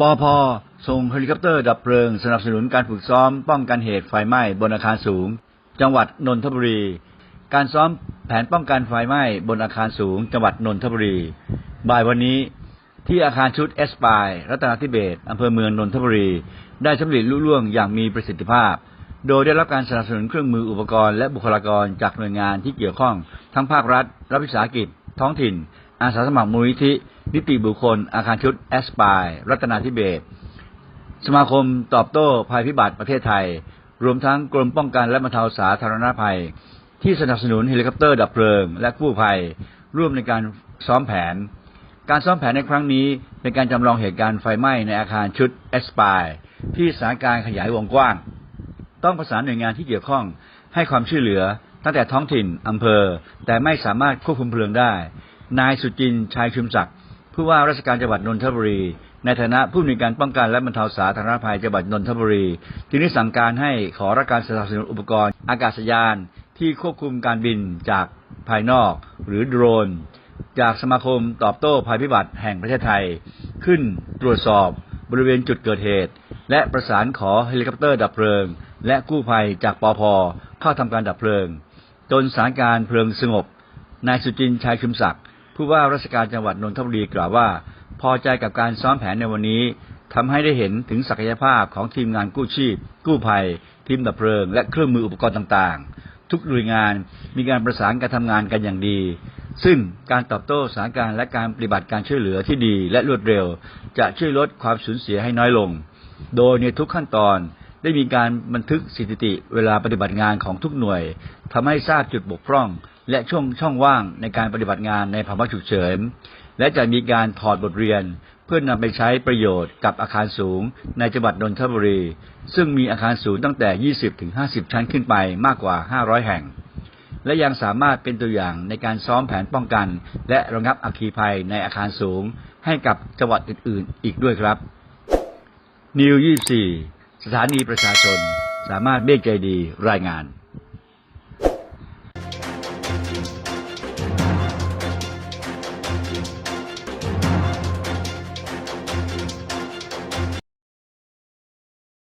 ปอพส่งเฮลิคอปเตอร์ดับเพลิง สนับสนุนการฝึกซ้อมป้องกันเหตุไฟไหม้บนอาคารสูง จังหวัดนนทบุรี การซ้อมแผนป้องกันไฟไหม้บนอาคารสูง จังหวัดนนทบุรี บ่ายวันนี้ที่อาคารชุดเอสปายรัตนทิเบศอำเภอเมืองนนทบุรี ได้สำเร็จลุล่วงอย่างมีประสิทธิภาพ โดยได้รับการสนับสนุนเครื่องมืออุปกรณ์และบุคลากรจากหน่วยงานที่เกี่ยวข้องทั้งภาครัฐ รัฐวิสาหกิจ ท้องถิ่น อาสาสมัครมูลนิธิ นิติบุคคล อาคารชุดแอสปายรัตนาธิเบศสมาคมตอบโต้ภัยพิบัติประเทศไทย รวมทั้งกรมป้องกันและบรรเทาสาธารณภัย ที่สนับสนุนเฮลิคอปเตอร์ดับเพลิง และกู้ภัย ร่วมในการซ้อมแผน การซ้อมแผนในครั้งนี้เป็นการจำลองเหตุการณ์ไฟไหม้ในอาคารชุดแอสปายที่สถานการณ์ขยายวงกว้าง ต้องประสานหน่วยงานที่เกี่ยวข้องให้ความช่วยเหลือตั้งแต่ท้องถิ่นอำเภอ แต่ไม่สามารถควบคุมเพลิงได้ นายสุจินต์ชัยชุมศักดิ์ผู้ว่าราชการจังหวัดนนทบุรี ในฐานะผู้มีการป้องกันและบรรเทาสาธารณภัยจังหวัดนนทบุรี จึงได้สั่งการให้ขอรับการสนับสนุนอุปกรณ์อากาศยาน ที่ควบคุมการบินจากภายนอก หรือโดรน จากสมาคมตอบโต้ภัยพิบัติแห่งประเทศไทย ขึ้นตรวจสอบบริเวณจุดเกิดเหตุ และประสานขอเฮลิคอปเตอร์ดับเพลิง และกู้ภัยจากปอพเข้าทำการดับเพลิง จนสถานการณ์เพลิงสงบนายสุจินต์ชัยชุมศักดิ์ ผู้ว่าราชการจังหวัดนนทบุรีกล่าวว่า พอใจกับการซ้อมแผนในวันนี้ทำให้ได้เห็นถึงศักยภาพของทีมงานกู้ชีพ กู้ภัย ทีมดับเพลิง และเครื่องมืออุปกรณ์ต่างๆ ทุกหน่วยงานมีการประสานการทำงานกันอย่างดี ซึ่งการตอบโต้สถานการณ์และการปฏิบัติการช่วยเหลือที่ดีและรวดเร็ว จะช่วยลดความสูญเสียให้น้อยลง โดยในทุกขั้นตอนได้มีการบันทึกสถิติเวลาปฏิบัติงานของทุกหน่วยทำให้ทราบจุดบกพร่อง และช่องช่องว่างในการปฏิบัติงานในภาวะฉุกเฉิน และจะมีการถอดบทเรียนเพื่อนนำไปใช้ประโยชน์กับอาคารสูงในจังหวัดนนทบุรี ซึ่งมีอาคารสูงตั้งแต่ 20ถึง50 ชั้นขึ้นไปมากกว่า 500 แห่ง และยังสามารถเป็นตัวอย่างในการซ้อมแผนป้องกัน และระงับอัคคีภัยในอาคารสูงให้กับจังหวัดอื่น ๆ อีกด้วยครับนิว24 สถานีประชาชน สามารถเบียกใจดีรายงาน